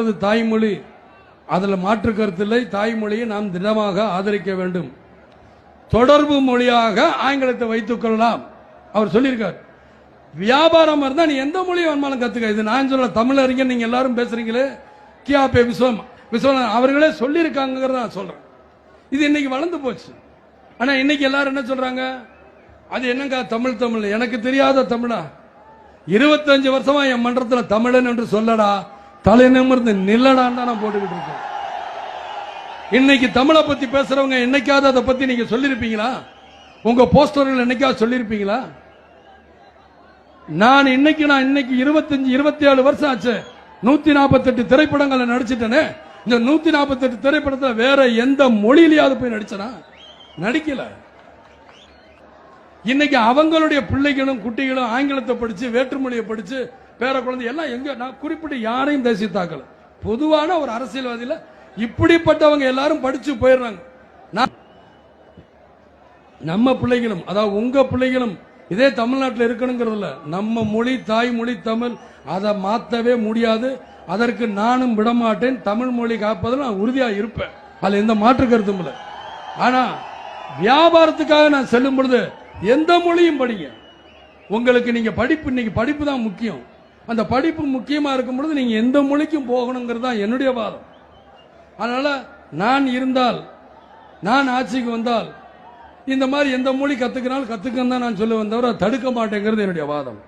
அது தாய்மொழி. அதில் மாற்று கருத்தில்லை தாய்மொழியை நாம் திடமாக ஆதரிக்க வேண்டும். தொடர்பு மொழியாக ஆங்கிலத்தை வைத்துக் கொள்ளலாம். அவர் சொல்லியிருக்கார். வியாபாரம் இருந்தால் நீ எந்த மொழியை வேணுமாலும் கத்துக்க. இது நான் சொல்ல தமிழறிஞர் நீங்க எல்லாரும் பேசுறீங்களே. கியாபே விஸ்வம். விஸ்வநாதன் அவர்களே சொல்லியிருக்காங்கிறத நான் சொல்றேன். இது இன்னைக்கு வளர்ந்து போச்சு. ஆனா இன்னைக்கு எல்லாரும் என்ன சொல்றாங்க? அது என்னங்க தமிழ் தமிழ்? எனக்கு தெரியாத தமிழா? இருபத்தஞ்சு வருஷமா என் மன்றத்தில் தமிழன் என்று சொல்லடா. தலை நிமிர்ந்து நில்லடான்னு தான் நான் போட்டுக்கிட்டு இருக்கேன். இன்னைக்கு தமிழை பத்தி பேசுறவங்க என்னைக்காவது அதை பத்தி நீங்க சொல்லிருப்பீங்களா? உங்க போஸ்டர்கள் என்னைக்காவது சொல்லிருப்பீங்களா? நான் இன்னைக்கு நான் இன்னைக்கு இருபத்தஞ்சு இருபத்தி ஏழு வருஷம் ஆச்சு. நூத்தி நாற்பத்தெட்டு திரைப்படங்களை நடிச்சிட்டேனே. இந்த நூத்தி நாற்பத்தெட்டு திரைப்படத்தில் வேற எந்த மொழியிலையாவது போய் நடிச்சனா? நடிக்கல. இன்னைக்கு அவங்களுடைய பிள்ளைகளும் குட்டிகளும் ஆங்கிலத்தை படிச்சு வேற்றுமொழியை படிச்சு பேர குழந்தை எல்லாம் எங்க நான் குறிப்பிட்டு யாரையும் தேசிய பொதுவான ஒரு அரசியல்வாதியில இப்படிப்பட்டவங்க எல்லாரும் படிச்சு போயிடுறாங்க. நான் நம்ம பிள்ளைகளும் அதாவது உங்க பிள்ளைகளும் இதே தமிழ்நாட்டில் இருக்கணுங்கிறதுல நம்ம மொழி தாய்மொழி தமிழ் அதை மாத்தவே முடியாது. அதற்கு நானும் விடமாட்டேன். தமிழ் மொழி காப்பதில் நான் உறுதியா இருப்பேன். அதுல எந்த மாற்று கருத்தும் இல்லை. ஆனா வியாபாரத்துக்காக நான் செல்லும் பொழுது எந்த மொழியும் படிங்க. உங்களுக்கு நீங்க படிப்பு இன்னைக்கு படிப்பு தான் முக்கியம். அந்த படிப்பு முக்கியமாக இருக்கும் பொழுது நீங்கள் எந்த மொழிக்கும் போகணுங்கிறது தான் என்னுடைய வாதம். அதனால் நான் இருந்தால் நான் ஆட்சிக்கு வந்தால் இந்த மாதிரி எந்த மொழி கற்றுக்கினாலும் கத்துக்கன்னு தான் நான் சொல்லுவேன் தவிர தடுக்க மாட்டேங்கிறது என்னுடைய வாதம்.